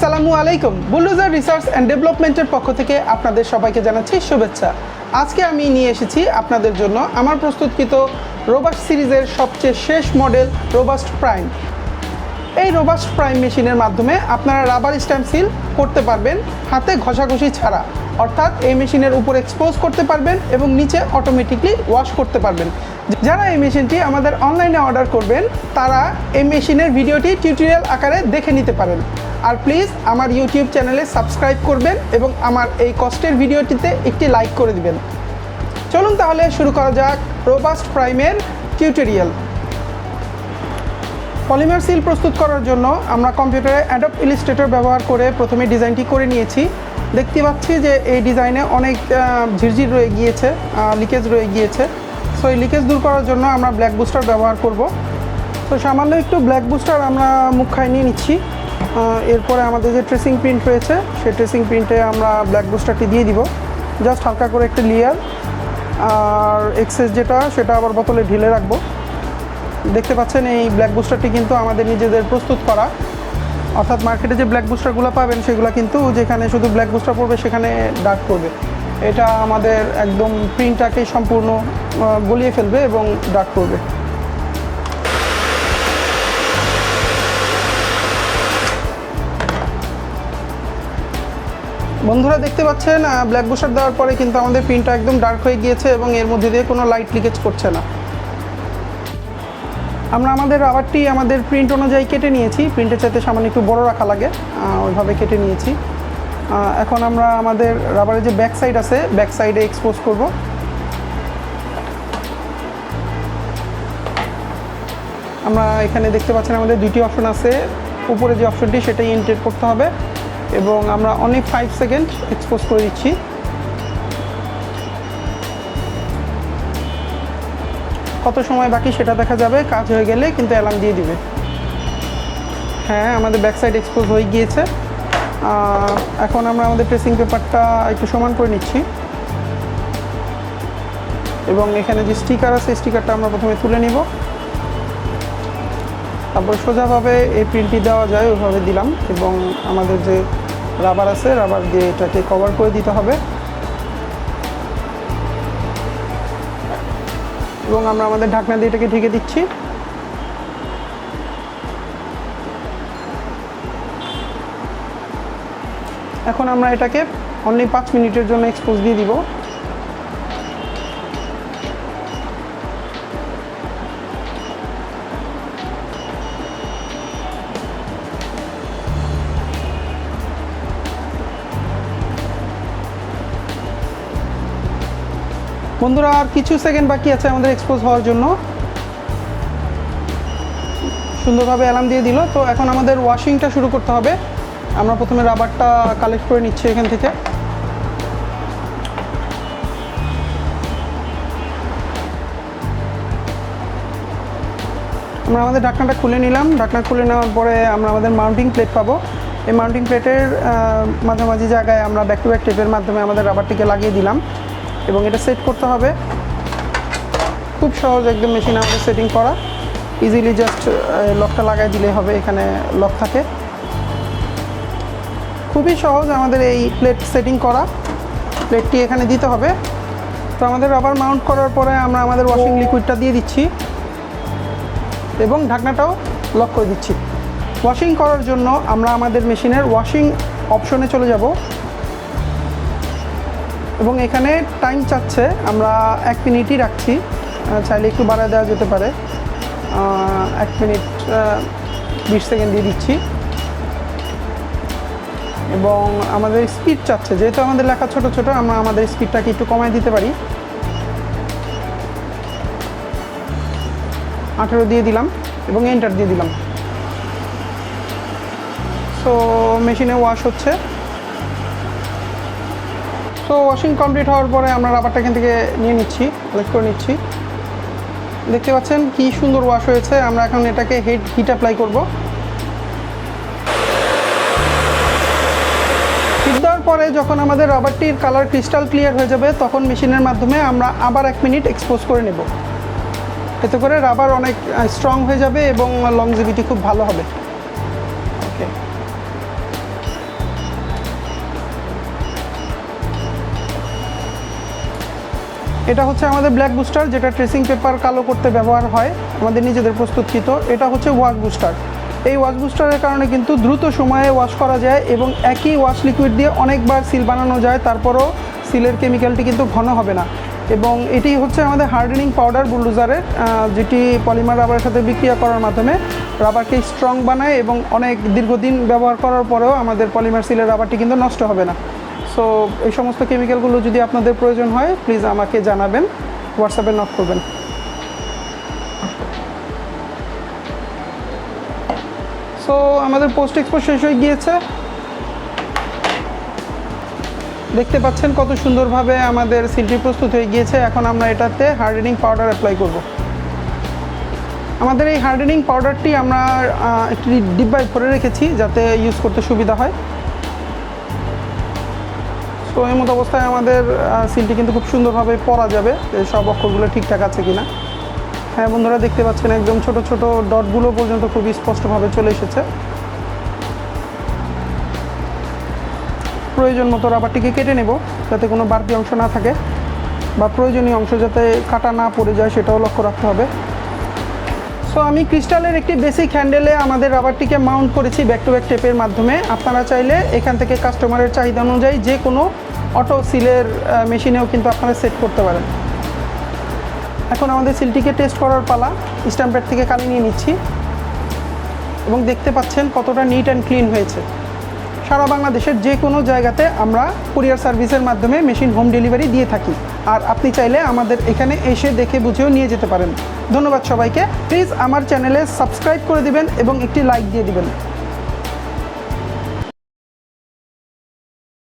আসসালামু আলাইকুম। Bulldozer research and ডেভেলপমেন্টের পক্ষ থেকে আপনাদের সবাইকে জানাচ্ছি শুভেচ্ছা। আজকে আমি নিয়ে এসেছি আপনাদের জন্য আমার প্রস্তুতকৃত রোবাস্ট সিরিজের সবচেয়ে শেষ মডেল রোবাস্ট প্রাইম এই রোবাস্ট প্রাইম মেশিনের মাধ্যমে আপনারা রাবার স্ট্যাম্প সিল করতে পারবেন, হাতে ঘষাঘষি ছাড়া। অর্থাৎ এই মেশিনের উপর এক্সপোজ করতে পারবেন এবং নিচে অটোমেটিকলি ওয়াশ করতে পারবেন। যারা এই মেশিনটি আমাদের অনলাইনে অর্ডার করবেন, তারা এই মেশিনের ভিডিওটি টিউটোরিয়াল আকারে দেখে নিতে পারেন। আর প্লিজ আমার ইউটিউব চ্যানেলে সাবস্ক্রাইব করবেন এবং আমার এই কষ্টের ভিডিওটিতে একটি লাইক করে দিবেন। চলুন তাহলে শুরু করা যাক রোবাস্ট প্রাইমের টিউটোরিয়াল পলিমার সিল প্রস্তুত করার জন্য আমরা কম্পিউটারে অ্যাডপ ইলিস্ট্রেটর ব্যবহার করে প্রথমে ডিজাইনটি করে নিয়েছি। দেখতে পাচ্ছি যে এই ডিজাইনে অনেক ঝিরঝির রয়ে গিয়েছে লিকেজ রয়ে গিয়েছে। সো এই লিকেজ দূর করার জন্য আমরা ব্ল্যাক বুস্টার ব্যবহার করব। তো সামান্য একটু ব্ল্যাক বুস্টার আমরা মুখ খাই নিয়ে নিচ্ছি এরপরে আমাদের যে ট্রেসিং প্রিন্ট রয়েছে, সেই ট্রেসিং প্রিন্টে আমরা ব্ল্যাক বুস্টারটি দিয়ে দিব। জাস্ট হালকা করে একটা লেয়ার আর এক্সেস যেটা, সেটা আবার বোতলে ঢেলে রাখব। দেখতে পাচ্ছেন এই ব্ল্যাক বুস্টারটি কিন্তু আমাদের নিজেদের প্রস্তুত করা। অর্থাৎ মার্কেটে যে ব্ল্যাক বুস্টারগুলো পাবেন, সেগুলো কিন্তু যেখানে শুধু ব্ল্যাক বুস্টার পড়বে, সেখানে ডার্ক পড়বে এটা আমাদের একদম প্রিন্টটাকে সম্পূর্ণ গলিয়ে ফেলবে এবং ডার্ক করবে। বন্ধুরা দেখতে পাচ্ছেন ব্ল্যাক বুস্টার দেওয়ার পরে কিন্তু আমাদের প্রিন্টটা একদম ডার্ক হয়ে গিয়েছে এবং এর মধ্যে দিয়ে কোনো লাইট লিকেজ করছে না। আমরা আমাদের রাবারটি আমাদের প্রিন্ট অনুযায়ী কেটে নিয়েছি। প্রিন্টের চাইতে সামান্য একটু বড় রাখা লাগে। ওইভাবে কেটে নিয়েছি। এখন আমরা আমাদের রাবারের যে ব্যাক সাইড আছে ব্যাক সাইডে এক্সপোজ করব। আমরা এখানে দেখতে পাচ্ছেন আমাদের দুটি অপশন আছে। উপরে যে অপশনটি সেটাই ইন্টেট করতে হবে। এবং আমরা অনেক ফাইভ সেকেন্ড এক্সপোজ করে দিচ্ছি। কত সময় বাকি সেটা দেখা যাবে, কাজ হয়ে গেলে কিন্তু অ্যালার্ম দিয়ে দিবে। হ্যাঁ আমাদের ব্যাক সাইড এক্সপোজ হয়ে গিয়েছে। এখন আমরা আমাদের প্রেসিং পেপারটা একটু সমান করে নিচ্ছি। এবং এখানে যে স্টিকার আছে স্টিকারটা আমরা প্রথমে তুলে নিব। তারপর সোজাভাবে এই প্রিন্টটি দেওয়া যায়, ওইভাবে দিলাম। এবং আমাদের যে রাবার আছে রাবার দিয়ে এটাকে কভার করে দিতে হবে। এবং আমরা আমাদের ঢাকনা দিয়ে এটাকে ঢেকে দিচ্ছি। এখন আমরা এটাকে অনলি পাঁচ মিনিটের জন্য এক্সপোজ দিয়ে দিব। বন্ধুরা, আর কিছু সেকেন্ড বাকি আছে আমাদের এক্সপোজ হওয়ার জন্য। সুন্দরভাবে অ্যালার্ম দিয়ে দিল। তো এখন আমাদের ওয়াশিংটা শুরু করতে হবে। আমরা প্রথমে রাবারটা কালেক্ট করে নিচ্ছি এখান থেকে। আমরা আমাদের ঢাকনাটা খুলে নিলাম। ঢাকনা খুলে নেওয়ার পরে আমরা আমাদের মাউন্টিং প্লেট পাবো। এই মাউন্টিং প্লেটের মাঝামাঝি জায়গায় আমরা ব্যাক টু ব্যাক টেপের মাধ্যমে আমাদের রাবারটিকে লাগিয়ে দিলাম। এবং এটা সেট করতে হবে। খুব সহজ একদম মেশিন আমাদের সেটিং করা। ইজিলি জাস্ট লকটা লাগাই দিলে হবে এখানে লক থাকে। খুবই সহজ আমাদের এই প্লেট সেটিং করা। প্লেটটি এখানে দিতে হবে। তো আমাদের রাবার মাউন্ট করার পরে আমরা আমাদের ওয়াশিং লিকুইডটা দিয়ে দিচ্ছি। এবং ঢাকনাটাও লক করে দিচ্ছি। ওয়াশিং করার জন্য আমরা আমাদের মেশিনের ওয়াশিং অপশনে চলে যাব। এবং এখানে টাইম চাচ্ছে, আমরা এক মিনিটই রাখছি। চাইলে একটু বাড়ায় দেওয়া যেতে পারে। এক মিনিট বিশ সেকেন্ড দিয়ে দিচ্ছি। এবং আমাদের স্পিড চাচ্ছে, যেহেতু আমাদের লেখা ছোট ছোট, আমরা আমাদের স্পিডটাকে একটু কমায় দিতে পারি। আঠেরো দিয়ে দিলাম এবং এন্টার দিয়ে দিলাম। সো মেশিনে ওয়াশ হচ্ছে। তো ওয়াশিং কমপ্লিট হওয়ার পরে আমরা রাবারটা এখান থেকে নিয়ে নিচ্ছি কালেক্ট করে নিচ্ছি। দেখতে পাচ্ছেন কি সুন্দর ওয়াশ হয়েছে, আমরা এখন এটাকে হেড হিট অ্যাপ্লাই করব। হিট দেওয়ার পরে যখন আমাদের রাবারটির কালার ক্রিস্টাল ক্লিয়ার হয়ে যাবে, তখন মেশিনের মাধ্যমে আমরা আবার এক মিনিট এক্সপোজ করে নেব। এতে করে রাবার অনেক স্ট্রং হয়ে যাবে এবং লংজিভিটি খুব ভালো হবে। এটা হচ্ছে আমাদের ব্ল্যাক বুস্টার যেটা ট্রেসিং পেপার কালো করতে ব্যবহার হয়, আমাদের নিজেদের প্রস্তুতকৃত। এটা হচ্ছে ওয়াশ বুস্টার এই ওয়াশ বুস্টারের কারণে কিন্তু দ্রুত সময়ে ওয়াশ করা যায় এবং একই ওয়াশ লিকুইড দিয়ে অনেকবার সিল বানানো যায়, তারপরও সিলের কেমিক্যালটি কিন্তু ঘন হবে না। এবং এটি হচ্ছে আমাদের হার্ডেনিং পাউডার বুলডোজারের যেটি পলিমার রাবারের সাথে বিক্রিয়া করার মাধ্যমে রাবারকে স্ট্রং বানায় এবং অনেক দীর্ঘদিন ব্যবহার করার পরেও আমাদের পলিমার সিলের রাবারটি কিন্তু নষ্ট হবে না। সো এই সমস্ত কেমিক্যালগুলো যদি আপনাদের প্রয়োজন হয় প্লিজ আমাকে জানাবেন হোয়াটসঅ্যাপে নক করবেন। সো আমাদের পোস্ট এক্সপো শেষ হয়ে গিয়েছে। দেখতে পাচ্ছেন কত সুন্দরভাবে আমাদের সিলটি প্রস্তুত হয়ে গিয়েছে। এখন আমরা এটাতে হার্ডেনিং পাউডার অ্যাপ্লাই করব। আমাদের এই হার্ডেনিং পাউডারটি আমরা একটি ডিব্বায় ভরে রেখেছি যাতে ইউজ করতে সুবিধা হয়। তো এই মতো অবস্থায় আমাদের সিলটি কিন্তু খুব সুন্দরভাবে পরা যাবে সব অক্ষরগুলো ঠিকঠাক আছে কিনা। হ্যাঁ বন্ধুরা দেখতে পাচ্ছেন, একদম ছোট ছোট ডটগুলো পর্যন্ত খুবই স্পষ্টভাবে চলে এসেছে। প্রয়োজন মতো রাবারটিকে কেটে নেব, যাতে কোনো বাড়তি অংশ না থাকে, বা প্রয়োজনীয় অংশ যাতে কাটা না পড়ে যায়, সেটাও লক্ষ্য রাখতে হবে। সো আমি ক্রিস্টালের একটি বেসিক হ্যান্ডেলে আমাদের রাবারটিকে মাউন্ট করেছি ব্যাক টু ব্যাক টেপের মাধ্যমে। আপনারা চাইলে এখান থেকে কাস্টমারের চাহিদা অনুযায়ী যে কোনো অটো সিলের মেশিনেও কিন্তু আপনারা সেট করতে পারেন। এখন আমাদের সিলটিকে টেস্ট করার পালা, স্ট্যাম্পের থেকে কালি নিয়ে নিচ্ছি। এবং দেখতে পাচ্ছেন কতটা নিট অ্যান্ড ক্লিন হয়েছে। সারা বাংলাদেশের যে কোনো জায়গাতে আমরা কুরিয়ার সার্ভিসের মাধ্যমে মেশিন হোম ডেলিভারি দিয়ে থাকি। আর আপনি চাইলে আমাদের এখানে এসে দেখে বুঝেও নিয়ে যেতে পারেন। ধন্যবাদ সবাইকে। প্লিজ আমার চ্যানেলে সাবস্ক্রাইব করে দিবেন এবং একটি লাইক দিয়ে দিবেন।